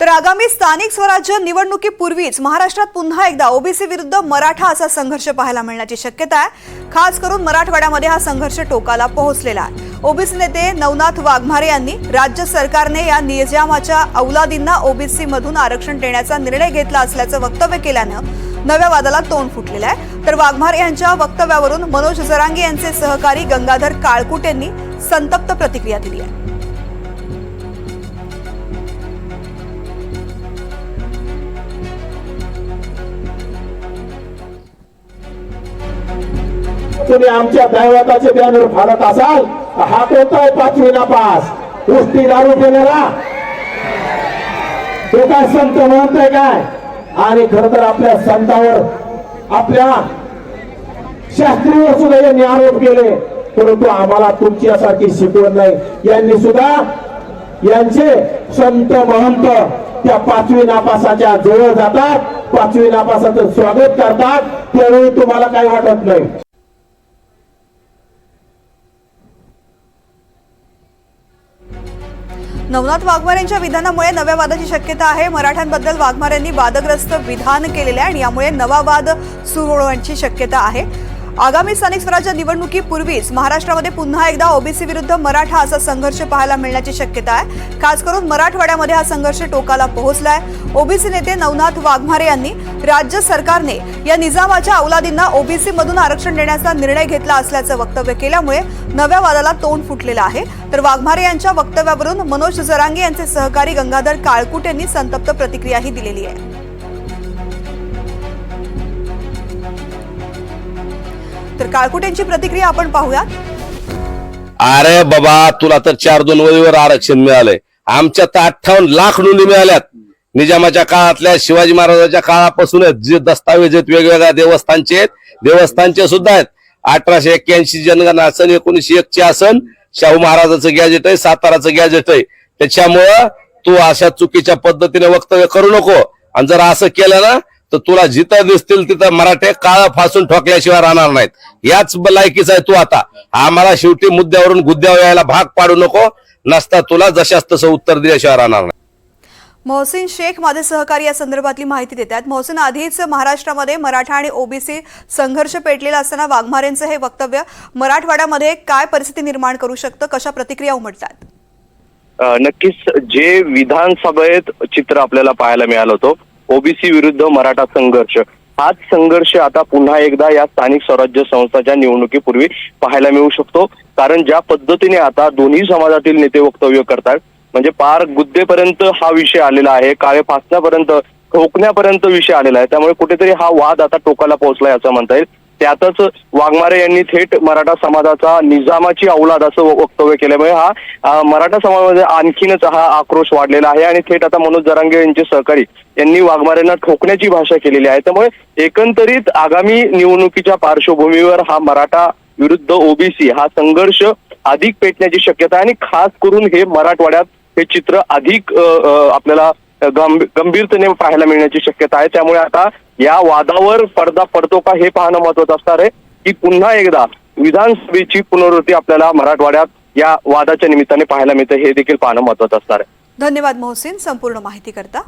तर आगामी स्थानिक स्वराज्य निवडणुकीपूर्वीच महाराष्ट्रात पुन्हा एकदा ओबीसी विरुद्ध मराठा असा संघर्ष पाहायला मिळण्याची शक्यता आहे. खास करून मराठवाड्यामध्ये हा संघर्ष टोकाला पोहोचलेला आहे. ओबीसी नेते नवनाथ वाघमारे यांनी राज्य सरकारने या निजामाच्या औलादींना ओबीसी मधून आरक्षण देण्याचा निर्णय घेतला असल्याचं वक्तव्य केल्यानं नव्या वादाला तोंड फुटलेलं आहे. तर वाघमारे यांच्या वक्तव्यावरून मनोज जरांगे यांचे सहकारी गंगाधर काळकुट यांनी संतप्त प्रतिक्रिया दिली आहे. तुम्ही आमच्या दैवताचे बॅनर फाडत असाल तर हा कोणता पाचवी नापास. उष्टी दारू पिणारा. तो काय संत म्हणतोय काय? आणि खर तर आपल्या संतावर आपल्या शास्त्रीवर सुद्धा यांनी आरोप केले. परंतु आम्हाला तुमच्यासारखी शिकवण नाही. यांनी सुद्धा यांचे संत महंत त्या पाचवी नापासाच्या जवळ जातात पाचवी नापासाचं स्वागत करतात त्यावेळी तुम्हाला काही वाटत नाही. नवनाथ वाघमारे यांच्या विधानामुळे नव्या वादाची शक्यता आहे. मराठ्यांबद्दल वाघमारे यांनी वादग्रस्त विधान केलेले आहे आणि यामुळे नवा वाद सुरू होण्याची शक्यता आहे. आगामी स्थानिक स्वराज्य निवडणुकीपूर्वीच महाराष्ट्रामध्ये पुन्हा एकदा ओबीसी विरुद्ध मराठा असा संघर्ष पाहायला मिळण्याची शक्यता आहे. खास करून मराठवाड्यामध्ये हा संघर्ष टोकाला पोहोचलाय. ओबीसी नेते नवनाथ वाघमारे यांनी राज्य सरकारने या निजामाच्या औलादींना ओबीसी मधून आरक्षण देण्याचा निर्णय घेतला असल्याचं वक्तव्य केल्यामुळे नव्या वादाला तोंड फुटलेलं आहे. तर वाघमारे यांच्या वक्तव्यावरून मनोज जरांगे यांचे सहकारी गंगाधर काळकुट यांनी संतप्त प्रतिक्रियाही दिलेली आहे. तर काळकुट यांची प्रतिक्रिया आपण पाहूयात. अरे बाबा तुला तर चार दोन वरीवर आरक्षण मिळालंय. आमच्या तर अठ्ठावन्न लाख नोंदी मिळाल्यात. निजामाच्या काळातल्या शिवाजी महाराजांच्या काळापासूनच जे दस्तावेज आहेत वेगवेगळ्या देवस्थानचे आहेत देवस्थानचे सुद्धा आहेत. अठराशे एक्क्याऐंशी जनगणना आसन एकोणीशे एकचे आसन शाहू महाराजाचं गॅजेट आहे साताराचं गॅजेट आहे. त्याच्यामुळं तू अशा चुकीच्या पद्धतीने वक्तव्य करू नको. आणि जर असं केलं ना तर तुला जिथं दिसतील तिथं मराठे काळ फासून ठोकल्याशिवाय राहणार नाहीत. याच लायकीच आहे तू आता. आम्हाला शेवटी मुद्द्यावरून गुद्द्यावर यायला भाग पाडू नको नसता तुला जशास तसं उत्तर दिल्याशिवाय राहणार नाही. मोहसिन शेख माझे सहकारी या संदर्भातली माहिती देत आहेत मोहसिन आधीच महाराष्ट्रामध्ये मराठा आणि ओबीसी संघर्ष पेटलेला असताना वाघमारेंचं हे वक्तव्य मराठवाड्यामध्ये काय परिस्थिती निर्माण करू शकतं कशा प्रतिक्रिया उमटतात? नक्कीच जे विधानसभेत चित्र आपल्याला पाहायला मिळालं होतं ओबीसी विरुद्ध मराठा संघर्ष. हाच संघर्ष आता पुन्हा एकदा या स्थानिक स्वराज्य संस्थाच्या निवडणुकीपूर्वी पाहायला मिळू शकतो. कारण ज्या पद्धतीने आता दोन्ही समाजातील नेते वक्तव्य करतात म्हणजे पार गुद्देपर्यंत हा विषय आलेला आहे काळे फासण्यापर्यंत ठोकण्यापर्यंत विषय आलेला आहे त्यामुळे कुठेतरी हा वाद आता टोकाला पोहोचलाय असं म्हणता येईल. त्यातच वाघमारे यांनी थेट मराठा समाजाचा निजामाची औलाद असं वक्तव्य केल्यामुळे हा मराठा समाजामध्ये आणखीनच हा आक्रोश वाढलेला आहे आणि थेट आता मनोज जरांगे यांचे सहकारी यांनी वाघमारेंना ठोकण्याची भाषा केलेली आहे. त्यामुळे एकंदरीत आगामी निवडणुकीच्या पार्श्वभूमीवर हा मराठा विरुद्ध ओबीसी हा संघर्ष अधिक पेटण्याची शक्यता आहे आणि खास करून हे मराठवाड्यात हे चित्र अधिक आपल्याला गंभीरतेने पाहायला मिळण्याची शक्यता आहे. त्यामुळे आता या वादावर पडदा पडतो का हे पाहणं महत्वाचं असणार आहे की पुन्हा एकदा विधानसभेची पुनरावृत्ती आपल्याला मराठवाड्यात या वादाच्या निमित्ताने पाहायला मिळते हे देखील पाहणं महत्वाचं असणार आहे. धन्यवाद मोहसिन संपूर्ण माहिती करता